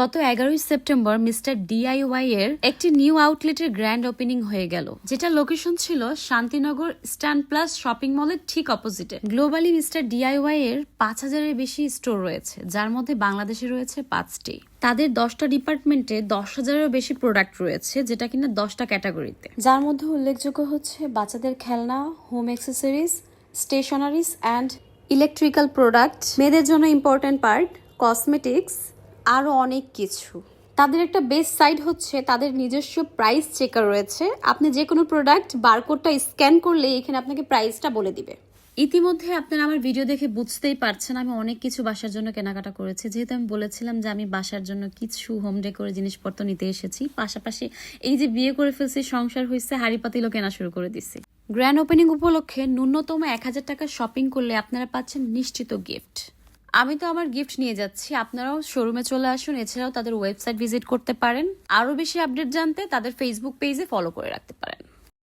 গত এগারোই September mister DIY এর একটি নিউ আউটলেটের গ্র্যান্ড ওপেনিং হয়ে গেল, যেটা লোকেশন ছিল শান্তিনগর স্ট্যান্ড প্লাস শপিং মলের ঠিক অপোজিটে। গ্লোবালি মিস্টার ডিআইওয়াই এর পাঁচ হাজারের বেশি স্টোর রয়েছে, যার মধ্যে বাংলাদেশে রয়েছে পাঁচটি। তাদের দশটা ডিপার্টমেন্টে দশ হাজারেরও বেশি প্রোডাক্ট রয়েছে, যেটা কিনা দশটা ক্যাটাগরিতে। যার মধ্যে উল্লেখযোগ্য হচ্ছে বাচ্চাদের খেলনা, home accessories, stationeries, and electrical product মেয়েদের জন্য ইম্পর্ট্যান্ট পার্ট, কসমেটিক্স আরও অনেক কিছু। তাদের একটা বেস্ট সাইড হচ্ছে, তাদের নিজস্ব প্রাইস চেকার রয়েছে। আপনি যে কোনো প্রোডাক্ট বারকোডটা স্ক্যান করলে এখানে আপনাকে প্রাইসটা বলে দিবে। ইতিমধ্যে আপনারা আমার ভিডিও দেখে বুঝতেই পারছেন, আমি অনেক কিছু বাসার জন্য কেনাকাটা করেছি। যেহেতু আমি বলেছিলাম যে আমি বাসার জন্য কিছু হোম ডেকোরের জিনিসপত্র নিতে এসেছি, পাশাপাশি এই যে বিয়ে করে ফেলছি, সংসার হয়েছে হাড়ি পাতিলও কেনা শুরু করে দিছি। গ্র্যান্ড ওপেনিং উপলক্ষে ন্যূনতম এক হাজার টাকা শপিং করলে আপনারা পাচ্ছেন নিশ্চিত গিফট আমি তো আমার গিফট নিয়ে যাচ্ছি। আপনারাও শোরুমে চলে আসুন, এছাড়াও তাদের ওয়েবসাইট ভিজিট করতে পারেন। আরও বেশি আপডেট জানতে তাদের ফেসবুক পেজে ফলো করে রাখতে পারেন।